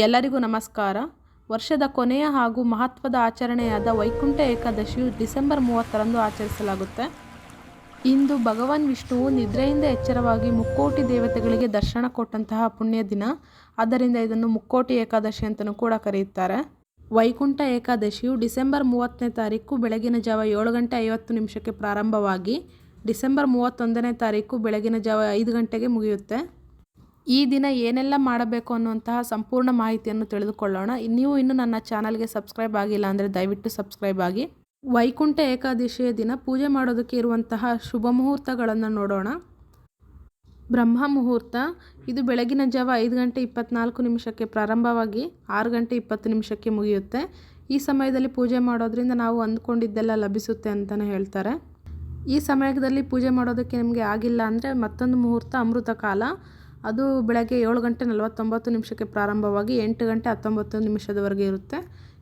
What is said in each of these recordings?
ಎಲ್ಲರಿಗೂ ನಮಸ್ಕಾರ. ವರ್ಷದ ಕೊನೆಯ ಹಾಗೂ ಮಹತ್ವದ ಆಚರಣೆಯಾದ ವೈಕುಂಠ ಏಕಾದಶಿಯು ಡಿಸೆಂಬರ್ ಮೂವತ್ತರಂದು ಆಚರಿಸಲಾಗುತ್ತೆ. ಇಂದು ಭಗವಾನ್ ವಿಷ್ಣುವು ನಿದ್ರೆಯಿಂದ ಎಚ್ಚರವಾಗಿ ಮುಕ್ಕೋಟಿ ದೇವತೆಗಳಿಗೆ ದರ್ಶನ ಕೊಟ್ಟಂತಹ ಪುಣ್ಯ ದಿನ. ಆದ್ದರಿಂದ ಇದನ್ನು ಮುಕ್ಕೋಟಿ ಏಕಾದಶಿ ಅಂತಲೂ ಕೂಡ ಕರೆಯುತ್ತಾರೆ. ವೈಕುಂಠ ಏಕಾದಶಿಯು ಡಿಸೆಂಬರ್ ಮೂವತ್ತನೇ ತಾರೀಕು ಬೆಳಗಿನ ಜಾವ ಏಳು ಗಂಟೆ ಐವತ್ತು ನಿಮಿಷಕ್ಕೆ ಪ್ರಾರಂಭವಾಗಿ ಡಿಸೆಂಬರ್ ಮೂವತ್ತೊಂದನೇ ತಾರೀಕು ಬೆಳಗಿನ ಜಾವ ಐದು ಗಂಟೆಗೆ ಮುಗಿಯುತ್ತೆ. ಈ ದಿನ ಏನೆಲ್ಲ ಮಾಡಬೇಕು ಅನ್ನುವಂತಹ ಸಂಪೂರ್ಣ ಮಾಹಿತಿಯನ್ನು ತಿಳಿದುಕೊಳ್ಳೋಣ. ನೀವು ಇನ್ನೂ ನನ್ನ ಚಾನಲ್ಗೆ ಸಬ್ಸ್ಕ್ರೈಬ್ ಆಗಿಲ್ಲ ಅಂದರೆ ದಯವಿಟ್ಟು ಸಬ್ಸ್ಕ್ರೈಬ್ ಆಗಿ. ವೈಕುಂಠ ಏಕಾದಶಿಯ ದಿನ ಪೂಜೆ ಮಾಡೋದಕ್ಕೆ ಇರುವಂತಹ ಶುಭ ಮುಹೂರ್ತಗಳನ್ನು ನೋಡೋಣ. ಬ್ರಹ್ಮ ಮುಹೂರ್ತ. ಇದು ಬೆಳಗಿನ ಜಾವ ಐದು ಗಂಟೆ ಇಪ್ಪತ್ನಾಲ್ಕು ನಿಮಿಷಕ್ಕೆ ಪ್ರಾರಂಭವಾಗಿ ಆರು ಗಂಟೆ ಇಪ್ಪತ್ತು ನಿಮಿಷಕ್ಕೆ ಮುಗಿಯುತ್ತೆ. ಈ ಸಮಯದಲ್ಲಿ ಪೂಜೆ ಮಾಡೋದ್ರಿಂದ ನಾವು ಅಂದ್ಕೊಂಡಿದ್ದೆಲ್ಲ ಲಭಿಸುತ್ತೆ ಅಂತಲೇ ಹೇಳ್ತಾರೆ. ಈ ಸಮಯದಲ್ಲಿ ಪೂಜೆ ಮಾಡೋದಕ್ಕೆ ನಿಮಗೆ ಆಗಿಲ್ಲ ಅಂದರೆ ಮತ್ತೊಂದು ಮುಹೂರ್ತ ಅಮೃತ ಕಾಲ ಅದು ಬೆಳಗ್ಗೆ ಏಳು ಗಂಟೆ ನಲವತ್ತೊಂಬತ್ತು ನಿಮಿಷಕ್ಕೆ ಪ್ರಾರಂಭವಾಗಿ ಎಂಟು ಗಂಟೆ ಹತ್ತೊಂಬತ್ತು ನಿಮಿಷದವರೆಗೆ ಇರುತ್ತೆ.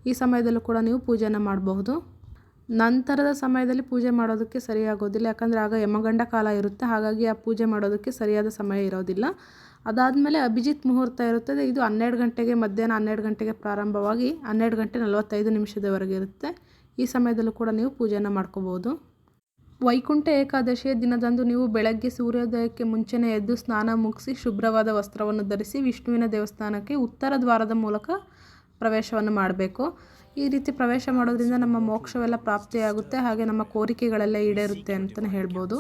ಈ ಸಮಯದಲ್ಲೂ ಕೂಡ ನೀವು ಪೂಜೆಯನ್ನು ಮಾಡಬಹುದು. ನಂತರದ ಸಮಯದಲ್ಲಿ ಪೂಜೆ ಮಾಡೋದಕ್ಕೆ ಸರಿಯಾಗೋದಿಲ್ಲ. ಯಾಕಂದರೆ ಆಗ ಯಮಗಂಡ ಕಾಲ ಇರುತ್ತೆ. ಹಾಗಾಗಿ ಆ ಪೂಜೆ ಮಾಡೋದಕ್ಕೆ ಸರಿಯಾದ ಸಮಯ ಇರೋದಿಲ್ಲ. ಅದಾದಮೇಲೆ ಅಭಿಜಿತ್ ಮುಹೂರ್ತ ಇರುತ್ತದೆ. ಇದು ಹನ್ನೆರಡು ಗಂಟೆಗೆ, ಮಧ್ಯಾಹ್ನ ಹನ್ನೆರಡು ಗಂಟೆಗೆ ಪ್ರಾರಂಭವಾಗಿ ಹನ್ನೆರಡು ಗಂಟೆ ನಲವತ್ತೈದು ನಿಮಿಷದವರೆಗೆ ಇರುತ್ತೆ. ಈ ಸಮಯದಲ್ಲೂ ಕೂಡ ನೀವು ಪೂಜೆಯನ್ನು ಮಾಡ್ಕೋಬೋದು ವೈಕುಂಠ ಏಕಾದಶಿಯ ದಿನದಂದು ನೀವು ಬೆಳಗ್ಗೆ ಸೂರ್ಯೋದಯಕ್ಕೆ ಮುಂಚೆನೇ ಎದ್ದು ಸ್ನಾನ ಮುಗಿಸಿ ಶುಭ್ರವಾದ ವಸ್ತ್ರವನ್ನು ಧರಿಸಿ ವಿಷ್ಣುವಿನ ದೇವಸ್ಥಾನಕ್ಕೆ ಉತ್ತರ ದ್ವಾರದ ಮೂಲಕ ಪ್ರವೇಶವನ್ನು ಮಾಡಬೇಕು. ಈ ರೀತಿ ಪ್ರವೇಶ ಮಾಡೋದ್ರಿಂದ ನಮ್ಮ ಮೋಕ್ಷವೆಲ್ಲ ಪ್ರಾಪ್ತಿಯಾಗುತ್ತೆ, ಹಾಗೆ ನಮ್ಮ ಕೋರಿಕೆಗಳೆಲ್ಲ ಈಡೇರುತ್ತೆ ಅಂತಲೇ ಹೇಳ್ಬೋದು.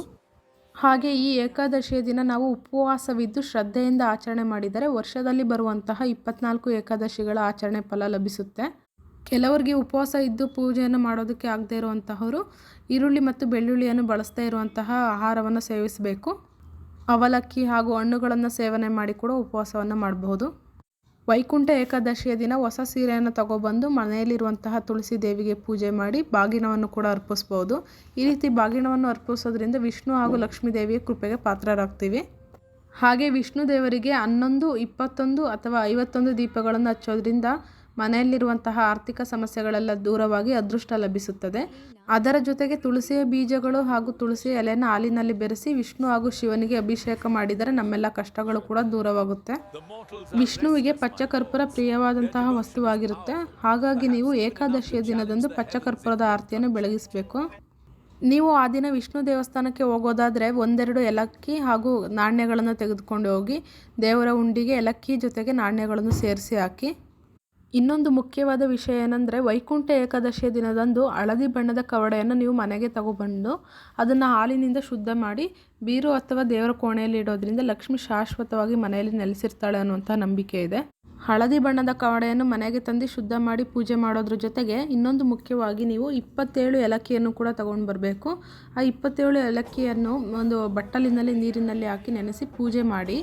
ಹಾಗೆ ಈ ಏಕಾದಶಿಯ ದಿನ ನಾವು ಉಪವಾಸವಿದ್ದು ಶ್ರದ್ಧೆಯಿಂದ ಆಚರಣೆ ಮಾಡಿದರೆ ವರ್ಷದಲ್ಲಿ ಬರುವಂತಹ ಇಪ್ಪತ್ನಾಲ್ಕು ಏಕಾದಶಿಗಳ ಆಚರಣೆ ಫಲ ಲಭಿಸುತ್ತೆ. ಕೆಲವರಿಗೆ ಉಪವಾಸ ಇದ್ದು ಪೂಜೆಯನ್ನು ಮಾಡೋದಕ್ಕೆ ಆಗದೇ ಇರುವಂತಹವರು ಈರುಳ್ಳಿ ಮತ್ತು ಬೆಳ್ಳುಳ್ಳಿಯನ್ನು ಬಳಸದೇ ಇರುವಂತಹ ಆಹಾರವನ್ನು ಸೇವಿಸಬೇಕು. ಅವಲಕ್ಕಿ ಹಾಗೂ ಹಣ್ಣುಗಳನ್ನು ಸೇವನೆ ಮಾಡಿ ಕೂಡ ಉಪವಾಸವನ್ನು ಮಾಡಬಹುದು. ವೈಕುಂಠ ಏಕಾದಶಿಯ ದಿನ ಹೊಸ ಸೀರೆಯನ್ನು ತಗೊಬಂದು ಮನೆಯಲ್ಲಿರುವಂತಹ ತುಳಸಿ ದೇವಿಗೆ ಪೂಜೆ ಮಾಡಿ ಬಾಗಿನವನ್ನು ಕೂಡ ಅರ್ಪಿಸ್ಬೋದು ಈ ರೀತಿ ಬಾಗಿನವನ್ನು ಅರ್ಪಿಸೋದ್ರಿಂದ ವಿಷ್ಣು ಹಾಗೂ ಲಕ್ಷ್ಮೀ ದೇವಿಯ ಕೃಪೆಗೆ ಪಾತ್ರರಾಗ್ತೀವಿ. ಹಾಗೆ ವಿಷ್ಣು ದೇವರಿಗೆ ಹನ್ನೊಂದು, ಇಪ್ಪತ್ತೊಂದು ಅಥವಾ ಐವತ್ತೊಂದು ದೀಪಗಳನ್ನು ಹಚ್ಚೋದ್ರಿಂದ ಮನೆಯಲ್ಲಿರುವಂತಹ ಆರ್ಥಿಕ ಸಮಸ್ಯೆಗಳೆಲ್ಲ ದೂರವಾಗಿ ಅದೃಷ್ಟ ಲಭಿಸುತ್ತದೆ. ಅದರ ಜೊತೆಗೆ ತುಳಸಿಯ ಬೀಜಗಳು ಹಾಗೂ ತುಳಸಿಯ ಎಲೆಯನ್ನು ಹಾಲಿನಲ್ಲಿ ಬೆರೆಸಿ ವಿಷ್ಣು ಹಾಗೂ ಶಿವನಿಗೆ ಅಭಿಷೇಕ ಮಾಡಿದರೆ ನಮ್ಮೆಲ್ಲ ಕಷ್ಟಗಳು ಕೂಡ ದೂರವಾಗುತ್ತೆ. ವಿಷ್ಣುವಿಗೆ ಪಚ್ಚಕರ್ಪೂರ ಪ್ರಿಯವಾದಂತಹ ವಸ್ತುವಾಗಿರುತ್ತೆ. ಹಾಗಾಗಿ ನೀವು ಏಕಾದಶಿಯ ದಿನದಂದು ಪಚ್ಚಕರ್ಪೂರದ ಆರತಿಯನ್ನು ಬೆಳಗಿಸಬೇಕು. ನೀವು ಆ ದಿನ ವಿಷ್ಣು ದೇವಸ್ಥಾನಕ್ಕೆ ಹೋಗೋದಾದರೆ ಒಂದೆರಡು ಎಲಕ್ಕಿ ಹಾಗೂ ನಾಣ್ಯಗಳನ್ನು ತೆಗೆದುಕೊಂಡು ಹೋಗಿ ದೇವರ ಉಂಡಿಗೆ ಏಲಕ್ಕಿ ಜೊತೆಗೆ ನಾಣ್ಯಗಳನ್ನು ಸೇರಿಸಿ ಹಾಕಿ. ಇನ್ನೊಂದು ಮುಖ್ಯವಾದ ವಿಷಯ ಏನಂದರೆ ವೈಕುಂಠ ಏಕಾದಶಿಯ ದಿನದಂದು ಹಳದಿ ಬಣ್ಣದ ಕವಡೆಯನ್ನು ನೀವು ಮನೆಗೆ ತಗೊಬಂದು ಅದನ್ನು ಹಾಲಿನಿಂದ ಶುದ್ಧ ಮಾಡಿ ಬೀರು ಅಥವಾ ದೇವರ ಕೋಣೆಯಲ್ಲಿ ಇಡೋದ್ರಿಂದ ಲಕ್ಷ್ಮಿ ಶಾಶ್ವತವಾಗಿ ಮನೆಯಲ್ಲಿ ನೆಲೆಸಿರ್ತಾಳೆ ಅನ್ನುವಂಥ ನಂಬಿಕೆ ಇದೆ. ಹಳದಿ ಬಣ್ಣದ ಕವಡೆಯನ್ನು ಮನೆಗೆ ತಂದು ಶುದ್ಧ ಮಾಡಿ ಪೂಜೆ ಮಾಡೋದ್ರ ಜೊತೆಗೆ ಇನ್ನೊಂದು ಮುಖ್ಯವಾಗಿ ನೀವು ಇಪ್ಪತ್ತೇಳು ಏಲಕ್ಕಿಯನ್ನು ಕೂಡ ತಗೊಂಡು ಬರಬೇಕು. ಆ ಇಪ್ಪತ್ತೇಳು ಏಲಕ್ಕಿಯನ್ನು ಒಂದು ಬಟ್ಟಲಿನಲ್ಲಿ ನೀರಿನಲ್ಲಿ ಹಾಕಿ ನೆನೆಸಿ ಪೂಜೆ ಮಾಡಿ.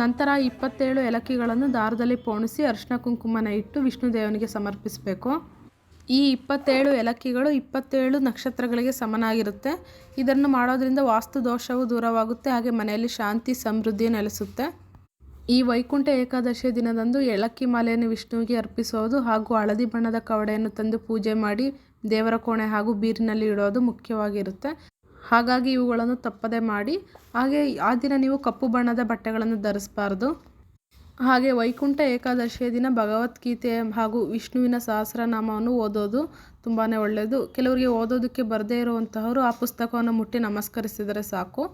ನಂತರ ಇಪ್ಪತ್ತೇಳು ಎಲಕ್ಕಿಗಳನ್ನು ದಾರದಲ್ಲಿ ಪೋಣಿಸಿ ಅರಿಶಿನ ಕುಂಕುಮನ ಇಟ್ಟು ವಿಷ್ಣು ದೇವನಿಗೆ ಸಮರ್ಪಿಸಬೇಕು. ಈ ಇಪ್ಪತ್ತೇಳು ಎಲಕ್ಕಿಗಳು ಇಪ್ಪತ್ತೇಳು ನಕ್ಷತ್ರಗಳಿಗೆ ಸಮನಾಗಿರುತ್ತೆ. ಇದನ್ನು ಮಾಡೋದರಿಂದ ವಾಸ್ತು ದೋಷವು ದೂರವಾಗುತ್ತೆ, ಹಾಗೆ ಮನೆಯಲ್ಲಿ ಶಾಂತಿ, ಸಮೃದ್ಧಿ ನೆಲೆಸುತ್ತೆ. ಈ ವೈಕುಂಠ ಏಕಾದಶಿಯ ದಿನದಂದು ಏಲಕ್ಕಿ ಮಾಲೆಯನ್ನು ವಿಷ್ಣುವಿಗೆ ಅರ್ಪಿಸೋದು ಹಾಗೂ ಹಳದಿ ಬಣ್ಣದ ಕವಡೆಯನ್ನು ತಂದು ಪೂಜೆ ಮಾಡಿ ದೇವರ ಕೋಣೆ ಹಾಗೂ ಬೀರಿನಲ್ಲಿ ಇಡೋದು ಮುಖ್ಯವಾಗಿರುತ್ತೆ. ಹಾಗಾಗಿ ಇವುಗಳನ್ನು ತಪ್ಪದೆ ಮಾಡಿ, ಹಾಗೆ ಆ ದಿನ ನೀವು ಕಪ್ಪು ಬಣ್ಣದ ಬಟ್ಟೆಗಳನ್ನು ಧರಿಸಬಾರ್ದು. ಹಾಗೆ ವೈಕುಂಠ ಏಕಾದಶಿಯ ದಿನ ಭಗವದ್ಗೀತೆ ಹಾಗೂ ವಿಷ್ಣುವಿನ ಸಹಸ್ರನಾಮವನ್ನು ಓದೋದು ತುಂಬಾ ಒಳ್ಳೆಯದು. ಕೆಲವರಿಗೆ ಓದೋದಕ್ಕೆ ಬರದೇ ಇರುವಂತಹವರು ಆ ಪುಸ್ತಕವನ್ನು ಮುಟ್ಟಿ ನಮಸ್ಕರಿಸಿದರೆ ಸಾಕು.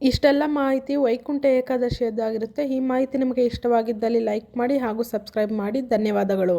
ಇಷ್ಟೆಲ್ಲ ಮಾಹಿತಿ ವೈಕುಂಠ ಏಕಾದಶಿಯದ್ದಾಗಿರುತ್ತೆ. ಈ ಮಾಹಿತಿ ನಿಮಗೆ ಇಷ್ಟವಾಗಿದ್ದಲ್ಲಿ ಲೈಕ್ ಮಾಡಿ ಹಾಗೂ ಸಬ್ಸ್ಕ್ರೈಬ್ ಮಾಡಿ. ಧನ್ಯವಾದಗಳು.